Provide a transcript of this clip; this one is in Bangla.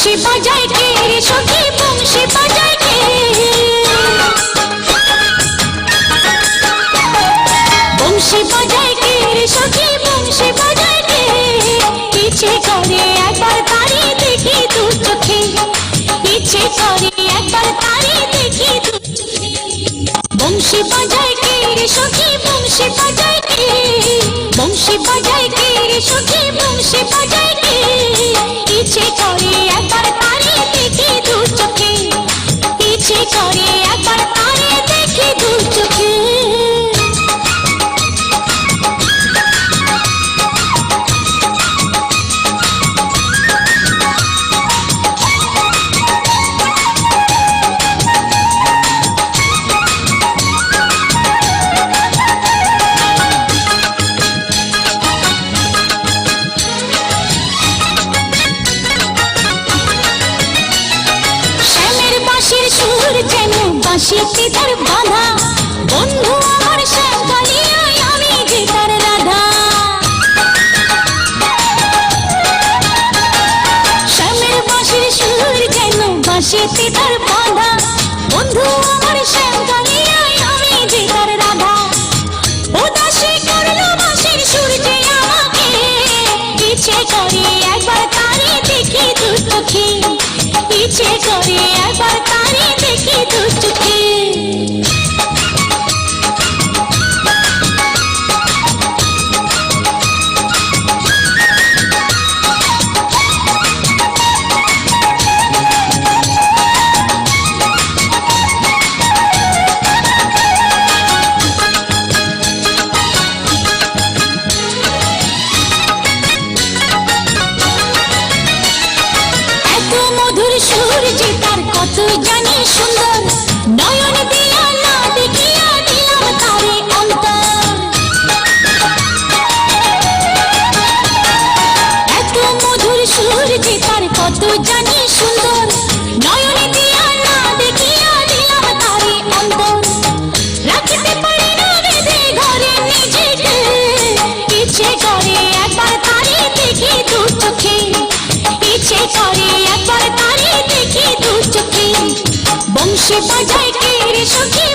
বংশী বাজায় কে রে সখী, বংশী বাজায় কে বংশী বাজায় কে রে সখী, বংশী বাজায় কে ইচ্ছে করে একবার তারি দেখি দু চোখে। ইচ্ছে করে একবার তারি দেখি দু চোখে। বংশী বাজায় যেন তার বাধা। বন্ধু আমার শ্যাম আমি যে তার রাধা। শ্যামের বাঁশির সুর যেন বাঁশিতে তার বাধা। বন্ধু আমার শ্যাম আমি যে তার রাধা। উদাসী করল বাঁশির সুর যে আমাকে। ইচ্ছে করে একবার তারে দেখি দু চোখে ইচ্ছে করে যে তার কত জানি সুন্দর। যায় কি সুখী